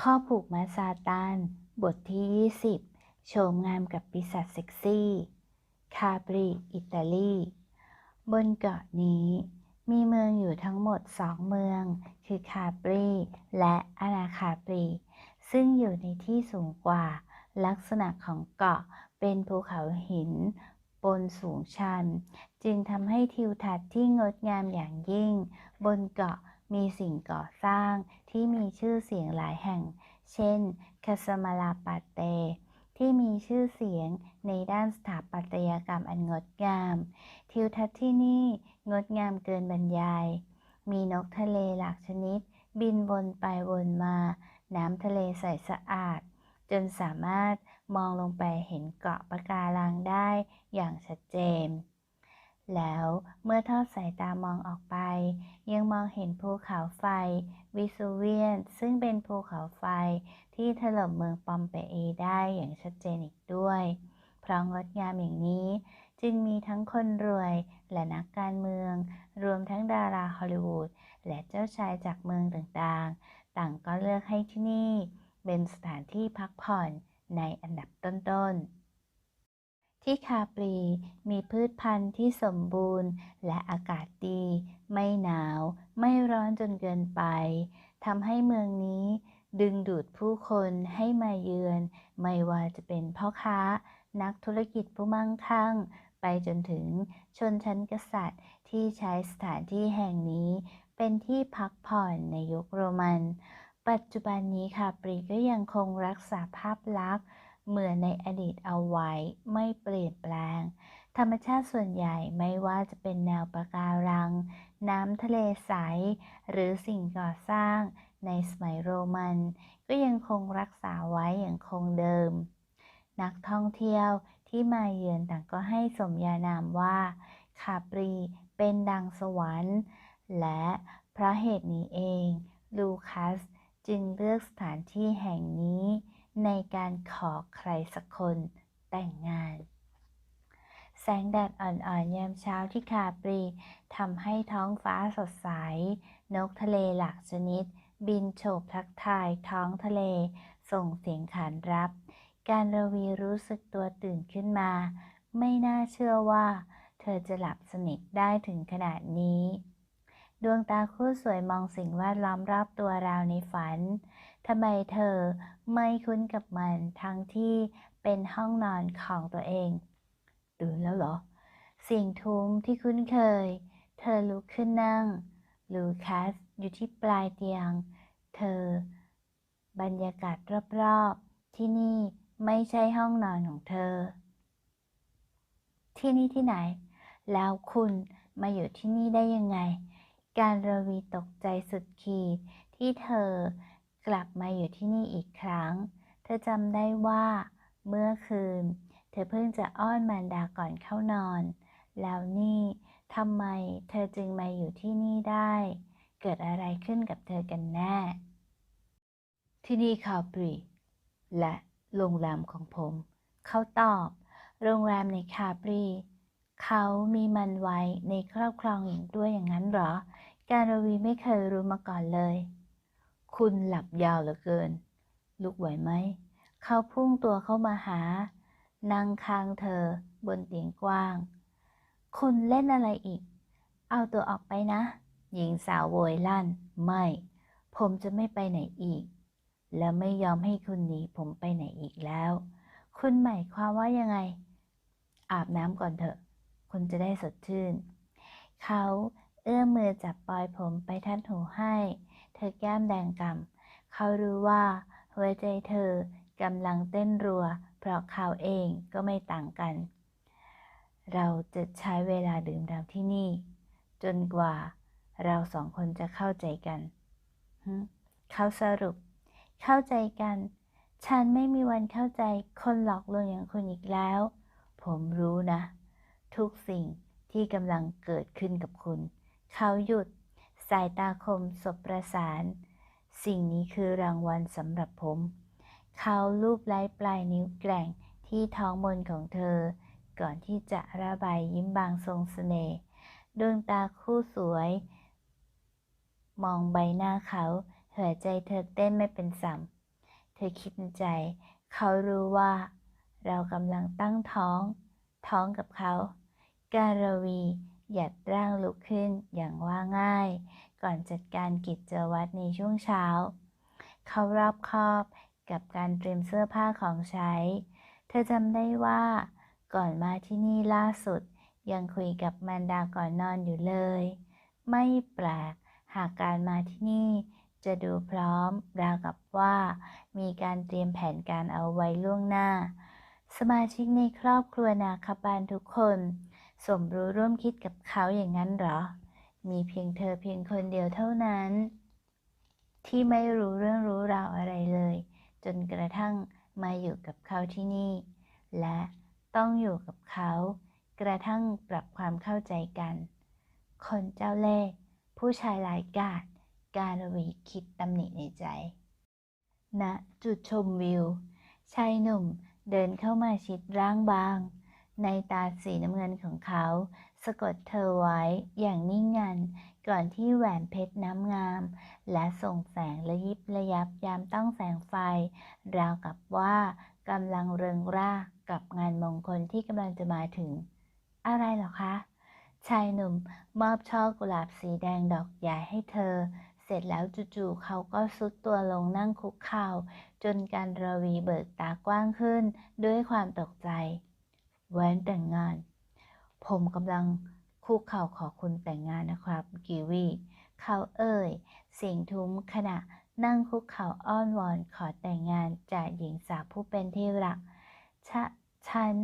ข้อผูกมัดซาตานบทที่ 20 โฉมงามกับปีศาจเซ็กซี่ คาปรีอิตาลี บนเกาะนี้ มีเมืองอยู่ทั้งหมดสองเมือง คือคาปรีและอานาคาปรี ซึ่งอยู่ในที่สูงกว่า ลักษณะของเกาะเป็นภูเขาหินบนสูงชัน จึงทำให้ทิวทัศน์ที่งดงามอย่างยิ่ง บนเกาะ มีสิ่งก่อสร้างที่มีชื่อเสียงหลายแห่ง เช่นคาสมาลาปาเต ที่มีชื่อเสียงในด้านสถาปัตยกรรมอันงดงาม ทิวทัศน์ที่นี่งดงามเกินบรรยาย มีนกทะเลหลากชนิด บินวนไปวนมา น้ำทะเลใสสะอาด จนสามารถมองลงไปเห็นเกาะปะการังได้อย่างชัดเจน แล้วเมื่อทอดสายตามองออกไป ยังมองเห็นภูเขาไฟ วิสูเวียน ซึ่งเป็นภูเขาไฟที่ถล่มเมืองปอมเปอีได้อย่างชัดเจนอีกด้วย เพราะงดงามอย่างนี้ จึงมีทั้งคนรวยและนักการเมือง รวมทั้งดาราฮอลลีวูดและเจ้าชายจากเมืองต่างๆ ต่างก็เลือกให้ที่นี่ เป็นสถานที่พักผ่อนในอันดับต้นๆ ที่คาปรีมีพืชพันธุ์ที่สมบูรณ์ และอากาศดี ไม่หนาว ไม่ร้อนจนเกินไปทำให้เมืองนี้ดึงดูดผู้คนให้มาเยือน ไม่ว่าจะเป็นพ่อค้า นักธุรกิจผู้มั่งคั่ง ไปจนถึงชนชั้นกษัตริย์ที่ใช้สถานที่แห่งนี้ เป็นที่พักผ่อนในยุคโรมัน ปัจจุบันนี้คาปรีก็ยังคงรักษาภาพลักษณ์ เหมือนในอดีตเอาไว้ไม่เปลี่ยนแปลง ธรรมชาติส่วนใหญ่ไม่ว่าจะเป็นแนวปะการัง น้ำทะเลใส หรือสิ่งก่อสร้างในสมัยโรมัน ก็ยังคงรักษาไว้อย่างคงเดิม นักท่องเที่ยวที่มาเยือนต่างก็ให้สมญานามว่าคาปรีเป็นดังสวรรค์ และเพราะเหตุนี้เอง ลูคัสจึงเลือกสถานที่แห่งนี้ ในการขอใครสักคนแต่งงาน แสงแดดอ่อนๆยามเช้าที่คาปรีทำให้ท้องฟ้าสดใส นกทะเลหลากชนิด บินโฉบทักทายท้องทะเล ส่งเสียงขานรับ การระวีรู้สึกตัวตื่นขึ้นมา ไม่น่าเชื่อว่า เธอจะหลับสนิทได้ถึงขนาดนี้ ดวงตาคู่สวยมองสิ่งแวดล้อมรอบตัวราวในฝัน ทำไมเธอไม่คุ้นกับมันทั้งที่เป็นห้องนอนของตัวเอง ตื่นแล้วเหรอ เสียงทุ้มที่คุ้นเคย เธอลุกขึ้นนั่ง ลูคัสอยู่ที่ปลายเตียง เธอ บรรยากาศรอบๆ ที่นี่ไม่ใช่ห้องนอนของเธอ ที่นี่ที่ไหน แล้วคุณมาอยู่ที่นี่ได้ยังไง การระวีตกใจสุดขีดที่เธอ กลับมาอยู่ที่นี่อีกครั้ง เธอจำได้ว่า เมื่อคืน เธอเพิ่งจะอ้อนมารดาก่อนเข้านอน แล้วนี่ทำไมเธอจึงมาอยู่ที่นี่ได้ เกิดอะไรขึ้นกับเธอกันแน่ ที่นี่คาปรีและโรงแรมของผม เขาตอบ โรงแรมในคาปรีเขามีมันไว้ในครอบครองอย่างด้วยอย่างนั้นหรอ การวีไม่เคยรู้มาก่อนเลย คุณหลับยาวเหลือเกิน ลุกไหวไหม เขาพุ่งตัวเข้ามาหา นั่งค้างเธอ บนเตียงกว้าง คุณเล่นอะไรอีก เอาตัวออกไปนะ หญิงสาวโวยลั่น ไม่ ผมจะไม่ไปไหนอีก และไม่ยอมให้คุณหนีผมไปไหนอีกแล้ว คุณหมายความว่ายังไง อาบน้ำก่อนเถอะ คุณจะได้สดชื่น เขาเอื้อมมือจับปลอยผมไปทัดหูให้ เธอแก้มแดงกำเขารู้ว่าหัวใจเธอกำลังเต้นรัว เพราะเขาเองก็ไม่ต่างกัน เราจะใช้เวลาดื่มด่ำที่นี่ จนกว่าเราสองคนจะเข้าใจกัน เขาสรุป เข้าใจกัน ฉันไม่มีวันเข้าใจคนหลอกลวงอย่างคุณอีกแล้ว ผมรู้นะ ทุกสิ่งที่กำลังเกิดขึ้นกับคุณ เขาหยุด สายตาคมสบประสาน สิ่งนี้คือรางวัลสำหรับผม เขาลูบไล้ปลายนิ้วแกร่งที่ท้องมนของเธอ ก่อนที่จะระบายยิ้มบางทรงเสน่ห์ดวงตาคู่สวย มองใบหน้าเขาหัวใจเธอเต้นไม่เป็นสัมเธอคิดในใจ เขารู้ว่า เรากำลังตั้งท้อง ท้องกับเขา การวีหยัดร่างลุกขึ้นอย่างว่าง่าย ก่อนจัดการกิจวัตรในช่วงเช้า เขารอบคอบกับการเตรียมเสื้อผ้าของใช้ เธอจำได้ว่า ก่อนมาที่นี่ล่าสุด ยังคุยกับมารดาก่อนนอนอยู่เลย ไม่แปลกหากการมาที่นี่จะดูพร้อมราวกับว่า มีการเตรียมแผนการเอาไว้ล่วงหน้า สมาชิกในครอบครัวนาคบาลทุกคน สมรู้ร่วมคิดกับเขาอย่างนั้นหรอ มีเพียงเธอเพียงคนเดียวเท่านั้น ที่ไม่รู้เรื่องรู้ราวอะไรเลย จนกระทั่งมาอยู่กับเขาที่นี่ และต้องอยู่กับเขา กระทั่งปรับความเข้าใจกัน คนเจ้าเล่ห์ผู้ชายหลายกาดการวีคิดตำหนิในใจณจุดชมวิว ชายหนุ่มเดินเข้ามาชิดร่างบาง ในตาสีน้ำเงินของเขา สะกดเธอไว้อย่างนิ่งงัน ก่อนที่แหวนเพชรน้ำงาม และส่งแสงระยิบระยับยามต้องแสงไฟ ราวกับว่ากำลังเริงร่ากับงานมงคลที่กำลังจะมาถึง อะไรหรอคะ ชายหนุ่มมอบช่อกุหลาบสีแดงดอกใหญ่ให้เธอ เสร็จแล้วจู่ๆเขาก็ซุดตัวลงนั่งคุกเข่า จนการรวีเบิกตากว้างขึ้น ด้วยความตกใจแหวนแต่งงาน ผมกำลังคุกเข่าขอคุณแต่งงานนะครับกีวีเขาเอ่ย เสียงทุ้มขณะนั่งคุกเข่าอ้อนวอนขอแต่งงานจากหญิงสาวผู้เป็นที่รักชะฉัน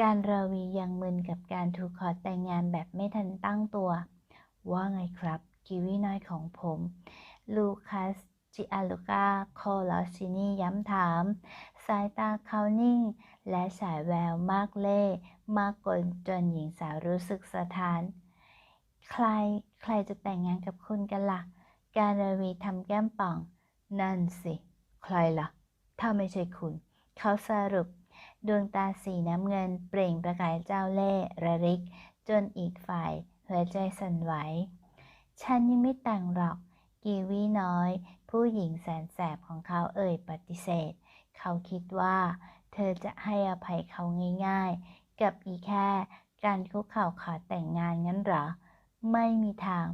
การราวียังมึนกับการถูกขอแต่งงานแบบไม่ทันตั้งตัว ว่าไงครับกีวีน้อยของผม ลูคัสจิอาลูกาโคลอชินีย้ำถาม สายตาเขานิ่ง และฉายแววมากเล่มากกลจนหญิงสาวรู้สึกสะท้าน ใครใครจะแต่งงานกับคุณกันละ่ะ การรวีทำแก้มป่อง นั่นสิ ใครละ่ะ ถ้าไม่ใช่คุณ เขาสรุป ดวงตาสีน้ำเงินเปล่งประกายเจ้าเล่ห์ระริก จนอีกฝ่าย หัวใจสั่นไหว ฉันยังไม่แต่งหรอก กีวีน้อย ผู้หญิงแสนแสบของเขาเอ่ยปฏิเสธ เขาคิดว่า เธอจะให้อภัยเขาง่ายๆ กับอีแค่การคุกเข่าขอแต่งงานงั้นหรอ ไม่มีทาง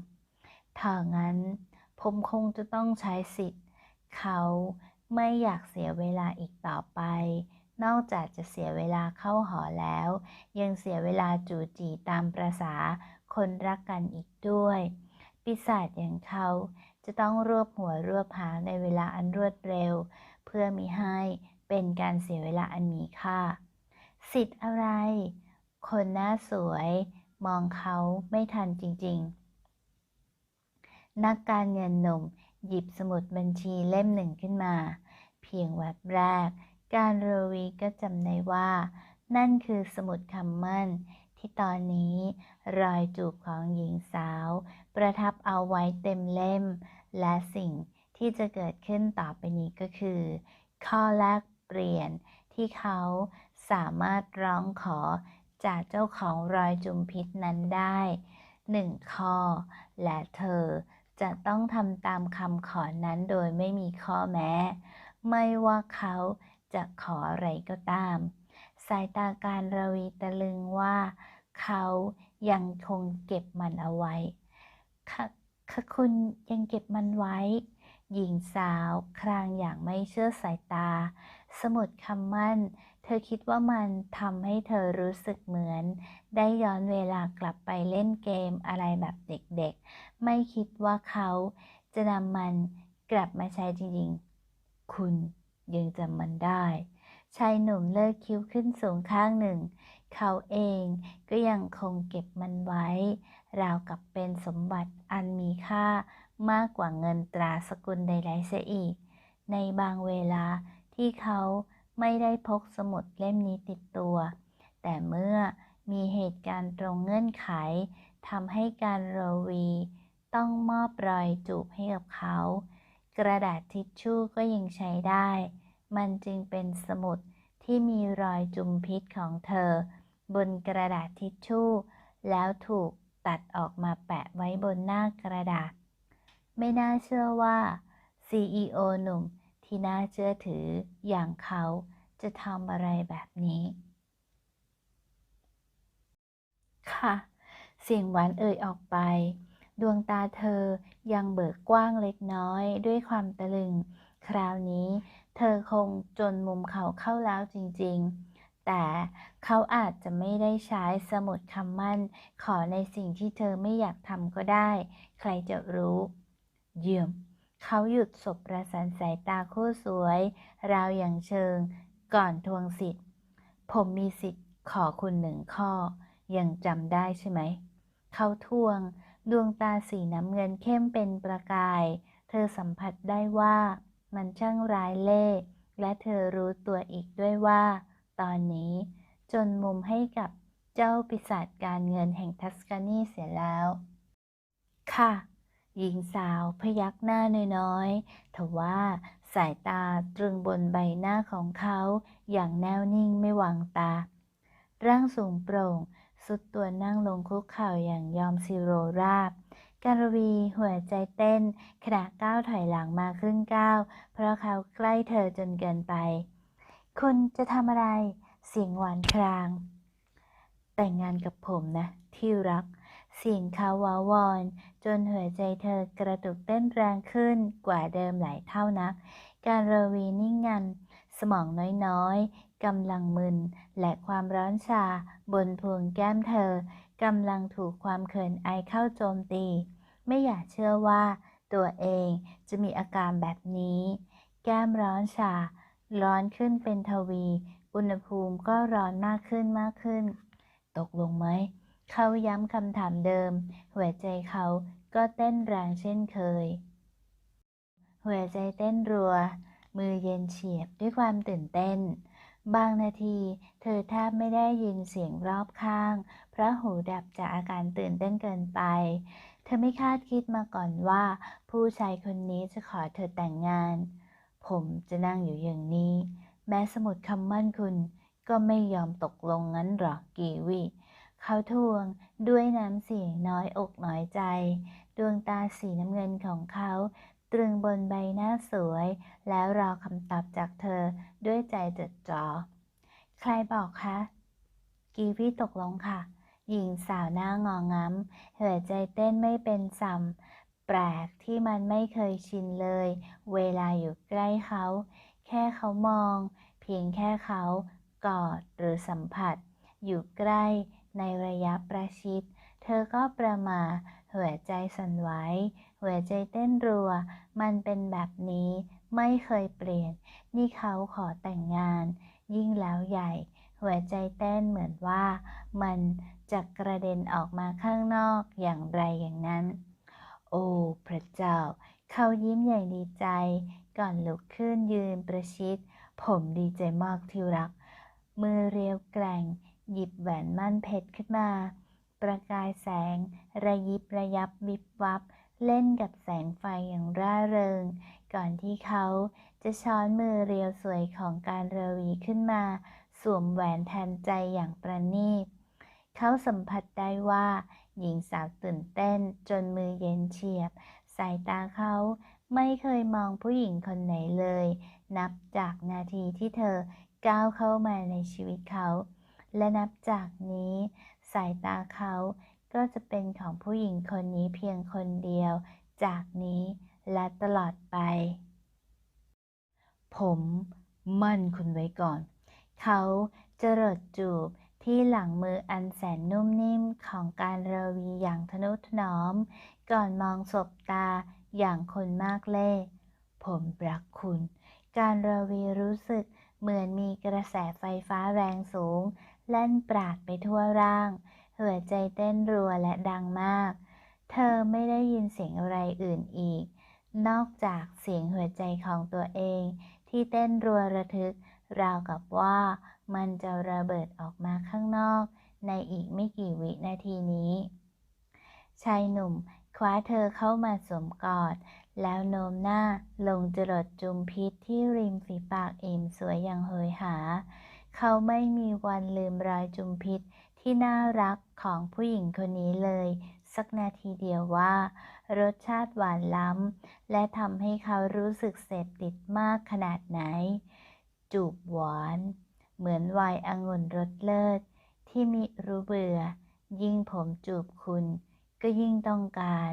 ถ้างั้น ผมคงจะต้องใช้สิทธิ์ เขาไม่อยากเสียเวลาอีกต่อไป นอกจากจะเสียเวลาเข้าหอแล้ว ยังเสียเวลาจูจีตามประษาคนรักกันอีกด้วย ปีศาจอย่างเขาจะต้องรวบหัวรวบหางในเวลาอันรวดเร็ว เพื่อมิให้ เป็นการเสียเวลาอันมีค่า สิทธิ์อะไร คนหน้าสวย มองเขาไม่ทันจริง ๆ นักการเงินหนุ่มหยิบสมุดบัญชีเล่มหนึ่งขึ้นมา เพียงแวบแรก การโรวีก็จำได้ว่า นั่นคือสมุดคำมั่น ที่ตอนนี้รอยจูบของหญิงสาว ประทับเอาไว้เต็มเล่ม และสิ่งที่จะเกิดขึ้นต่อไปนี้ก็คือ ข้อแลก เปลี่ยนที่เขาสามารถร้องขอจากเจ้าของรอยจุมพิษนั้นได้หนึ่งข้อ และเธอจะต้องทำตามคำขอนั้นโดยไม่มีข้อแม้ ไม่ว่าเขาจะขออะไรก็ตาม สายตาการระวีตะลึงว่า เขายังคงเก็บมันเอาไว้ค่ะค่ะคุณยังเก็บมันไว้ หญิงสาวครางอย่างไม่เชื่อสายตา สมุดคำมั่น เธอคิดว่ามันทำให้เธอรู้สึกเหมือน ได้ย้อนเวลากลับไปเล่นเกมอะไรแบบเด็กๆ ไม่คิดว่าเขาจะนำมันกลับมาใช้จริงๆ คุณยังจำมันได้ ชายหนุ่มเลิกคิ้วขึ้นสูงข้างหนึ่ง เขาเองก็ยังคงเก็บมันไว้ ราวกับเป็นสมบัติอันมีค่ามากกว่าเงินตราสกุลใดๆเสียอีก ในบางเวลา ที่เขาไม่ได้พกสมุดเล่มนี้ติดตัว แต่เมื่อมีเหตุการณ์ตรงเงื่อนไขทำให้การโรวี ต้องมอบรอยจูบให้กับเขา กระดาษทิชชู่ก็ยังใช้ได้ มันจึงเป็นสมุดที่มีรอยจุมพิษของเธอ บนกระดาษทิชชู่ แล้วถูกตัดออกมาแปะไว้บนหน้ากระดาษ ไม่น่าเชื่อว่า CEO หนุ่ม ที่น่าเชื่อถืออย่างเขาจะทำอะไรแบบนี้ ค่ะ เสียงหวานเอ่ยออกไป ดวงตาเธอยังเบิกกว้างเล็กน้อยด้วยความตะลึง คราวนี้เธอคงจนมุมเขาเข้าแล้วจริง ๆ แต่เขาอาจจะไม่ได้ใช้สมุดคำมั่น ขอในสิ่งที่เธอไม่อยากทำก็ได้ ใครจะรู้ เยี่ยม เขาหยุดสบประสานสายตาคู่สวย ราวอย่างเชิง ก่อนทวงสิทธิ์ ผมมีสิทธิ์ขอคุณหนึ่งข้อ ยังจำได้ใช่ไหม เขาทวง ดวงตาสีน้ำเงินเข้มเป็นประกาย เธอสัมผัสได้ว่ามันช่างร้ายเล่ห์และเธอรู้ตัวอีกด้วยว่า ตอนนี้จนมุมให้กับเจ้าปีศาจการเงินแห่งทัสกานีเสียแล้ว ค่ะ หญิงสาวพยักหน้าน้อยๆทว่าสายตาตรึงบนใบหน้าของเขาอย่างแน่วนิ่งไม่วางตา ร่างสูงโปร่ง สุดตัวนั่งลงคุกเข่าอย่างยอมซิโรราบ การวีหัวใจเต้น ขณะก้าวถอยหลังมาครึ่งก้าว เพราะเขาใกล้เธอจนเกินไป คุณจะทำอะไร เสียงหวานคราง แต่งงานกับผมนะ ที่รัก เสียงเขาวาวอนจนหัวใจเธอกระตุกเต้นแรงขึ้นกว่าเดิมหลายเท่านัก การเรวีนิ่งงัน สมองน้อยๆกำลังมึน และความร้อนชา บนพวงแก้มเธอกำลังถูกความเขินอายเข้าโจมตี ไม่อยากเชื่อว่าตัวเองจะมีอาการแบบนี้ แก้มร้อนชา ร้อนขึ้นเป็นทวี อุณหภูมิก็ร้อนมากขึ้นมากขึ้น ตกลงไหม เขาย้ำคำถามเดิม หัวใจเขาก็เต้นแรงเช่นเคย หัวใจเต้นรัว มือเย็นเฉียบด้วยความตื่นเต้น บางนาที เธอแทบไม่ได้ยินเสียงรอบข้าง เพราะหูดับจากอาการตื่นเต้นเกินไป เธอไม่คาดคิดมาก่อนว่า ผู้ชายคนนี้จะขอเธอแต่งงาน ผมจะนั่งอยู่อย่างนี้ แม้สมุดคำมั่นคุณก็ไม่ยอมตกลงงั้นหรอกกีวี เขาทวงด้วยน้ำเสียงน้อยอกน้อยใจ ดวงตาสีน้ำเงินของเขาตรึงบนใบหน้าสวย แล้วรอคำตอบจากเธอด้วยใจจดจ่อ ใครบอกคะ กีวีตกลงค่ะ หญิงสาวหน้างองง้ำหัวใจเต้นไม่เป็นสัมแปลกที่มันไม่เคยชินเลย เวลาอยู่ใกล้เขา แค่เขามอง เพียงแค่เขา กอดหรือสัมผัส อยู่ใกล้ ในระยะประชิด เธอก็ประมาหัวใจสั่นไหวหัวใจเต้นรัว มันเป็นแบบนี้ไม่เคยเปลี่ยน นี่เขาขอแต่งงาน ยิ่งแล้วใหญ่ หัวใจเต้นเหมือนว่า มันจะกระเด็นออกมาข้างนอกอย่างไรอย่างนั้น โอ้พระเจ้า เขายิ้มอย่างดีใจ ก่อนลุกขึ้นยืนประชิด ผมดีใจมากที่รัก มือเรียวแกร่ง หยิบแหวนมั่นเพชรขึ้นมา ประกายแสง ระยิบระยับวิบวับ เล่นกับแสงไฟอย่างร่าเริง ก่อนที่เขาจะช้อนมือเรียวสวยของการเรวีขึ้นมา สวมแหวนแทนใจอย่างประณีตเขาสัมผัสได้ว่า หญิงสาวตื่นเต้นจนมือเย็นเฉียบ สายตาเขาไม่เคยมองผู้หญิงคนไหนเลย นับจากนาทีที่เธอก้าวเข้ามาในชีวิตเขา และนับจากนี้ สายตาเขาก็จะเป็นของผู้หญิงคนนี้เพียงคนเดียว จากนี้และตลอดไป ผมมั่นคุณไว้ก่อน เขาจะรดจูบที่หลังมืออันแสนนุ่มนิ่มของการเรวีอย่างทนุถนอม ก่อนมองสบตาอย่างคนมากเล่ ผมรักคุณ การเรวีรู้สึกเหมือนมีกระแสไฟฟ้าแรงสูง แล่นปราดไปทั่วร่าง หัวใจเต้นรัวและดังมาก เธอไม่ได้ยินเสียงอะไรอื่นอีก นอกจากเสียงหัวใจของตัวเอง ที่เต้นรัวระทึก ราวกับว่ามันจะระเบิดออกมาข้างนอก ในอีกไม่กี่วินาทีนี้ ชายหนุ่มคว้าเธอเข้ามาสวมกอด แล้วโน้มหน้าลงจรดจุมพิษที่ริมฝีปากเอ็มสวยอย่างโหยหา เขาไม่มีวันลืมรอยจุมพิษที่น่ารักของผู้หญิงคนนี้เลย สักนาทีเดียวว่า รสชาติหวานล้ำ และทำให้เขารู้สึกเสพติดมากขนาดไหน จูบหวาน เหมือนวน์องุ่นรสเลิศ ที่มิรู้เบื่อ ยิ่งผมจูบคุณ ก็ยิ่งต้องการ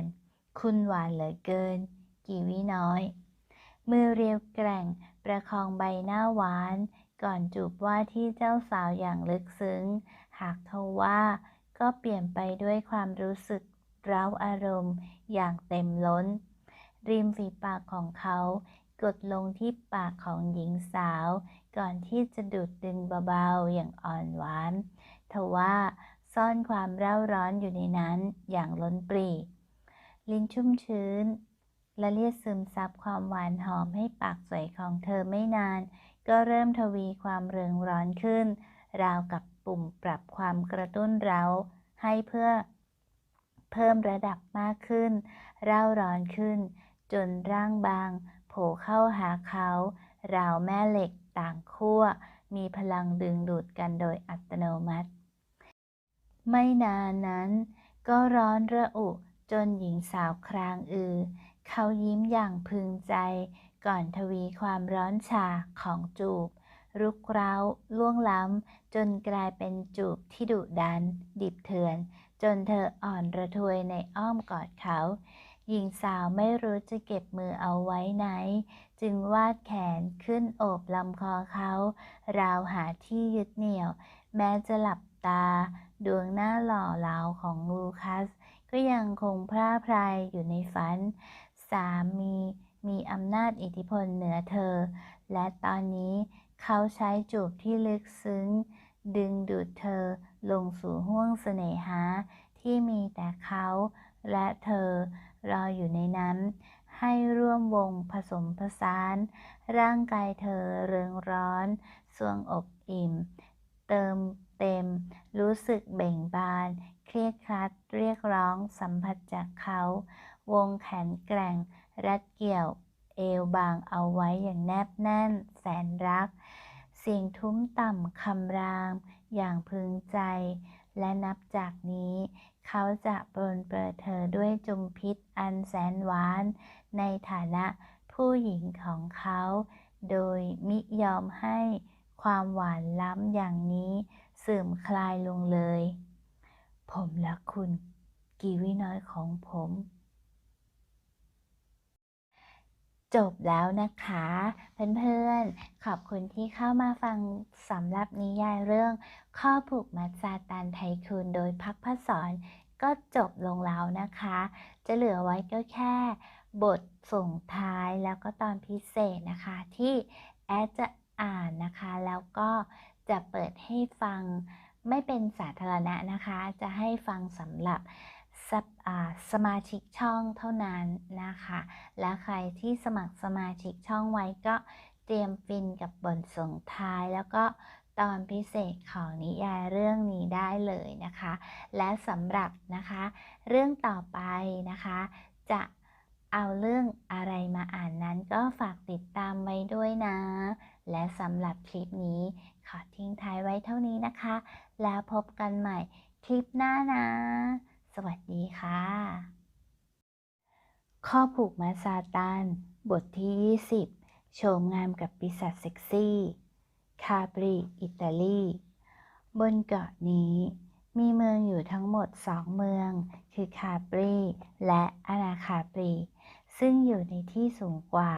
คุณหวานเหลือเกิน กี่วิน้อย มือเรียวแกร่งประคองใบหน้าหวาน ก่อนจูบว่าที่เจ้าสาวอย่างลึกซึ้ง หากทว่าก็เปลี่ยนไปด้วยความรู้สึกเร้าอารมณ์อย่างเต็มล้น ริมฝีปากของเขากดลงที่ปากของหญิงสาว ก่อนที่จะดูดดึงเบาๆอย่างอ่อนหวานทว่าซ่อนความเร่าร้อนอยู่ในนั้นอย่างล้นปรี ลิ้นชุ่มชื้น และเลียดซึมซับความหวานหอมให้ปากสวยของเธอไม่นาน ก็เริ่มทวีความเริงร้อนขึ้น ราวกับปุ่มปรับความกระตุ้นเร้าให้เพื่อเพิ่มระดับมากขึ้น เร่าร้อนขึ้น จนร่างบาง โผล่เข้าหาเขา ราวแม่เหล็กต่างขั้ว มีพลังดึงดูดกันโดยอัตโนมัติ ไม่นานนั้น ก็ร้อนระอุจนหญิงสาวครางอือ เขายิ้มอย่างพึงใจ ก่อนทวีความร้อนชาของจูบ รุกเร้าล่วงล้ำ จนกลายเป็นจูบที่ดุดัน ดิบเถื่อน จนเธออ่อนระทวยในอ้อมกอดเขา หญิงสาวไม่รู้จะเก็บมือเอาไว้ไหน จึงวาดแขนขึ้นโอบลำคอเขา ราวหาที่ยึดเหนี่ยว แม้จะหลับตา ดวงหน้าหล่อเหลาของลูคัส ก็ยังคงพร่าพรายอยู่ในฝันามีมีอำนาจอิทธิพลเหนือเธอ และตอนนี้เขาใช้จูบที่ลึกซึ้ง ดึงดูดเธอลงสู่ห้วงเสน่หาที่มีแต่เขาและเธอรออยู่ในนั้น ให้ร่วมวงผสมผสาน ร่างกายเธอเริงร้อนสวงอบอิ่ม เติมเต็ม รู้สึกเบ่งบาน เครียดครัดเรียกร้องสัมผัสจากเขา วงแขนแกร่ง รัดเกี่ยว เอวบางเอาไว้อย่างแนบแน่น แสนรัก เสียงทุ้มต่ำคำราม อย่างพึงใจ และนับจากนี้ เขาจะปรนเปรอเธอด้วยจุมพิษอันแสนหวาน ในฐานะผู้หญิงของเขา โดยมิยอมให้ความหวานล้ำอย่างนี้เสื่อมคลายลงเลย ผมและคุณ กีวิน้อยของผม จบแล้วนะคะ เพื่อนๆ ขอบคุณที่เข้ามาฟังสำหรับนิยายเรื่อง ข้อผูกมัดซาตานไทคูนโดยพักพศรก็จบลงแล้วนะคะ จะเหลือไว้ก็แค่ บทส่งท้ายแล้วก็ตอนพิเศษนะคะ ที่แอดจะอ่านนะคะ แล้วก็จะเปิดให้ฟังไม่เป็นสาธารณะนะคะ จะให้ฟังสำหรับ สสมาชิกช่องเท่านั้นนะคะ และใครที่สมัครสมาชิกช่องไว้ก็เตรียมฟินกับบทส่งท้าย แล้วก็ตอนพิเศษของนิยายเรื่องนี้ได้เลยนะคะ และสำหรับนะคะ เรื่องต่อไปนะคะ จะเอาเรื่องอะไรมาอ่านนั้นก็ฝากติดตามไว้ด้วยนะ และสำหรับคลิปนี้ขอทิ้งท้ายไว้เท่านี้นะคะ แล้วพบกันใหม่คลิปหน้านะ สดีค่ะ ข้อผูกมัดซาตานบทที่ 20โฉมงามกับปีศาจเซ็กซี่ คาปรีอิตาลี บนเกาะนี้ มีเมืองอยู่ทั้งหมดสองเมือง คือคาปรีและอานาคาปรี ซึ่งอยู่ในที่สูงกว่า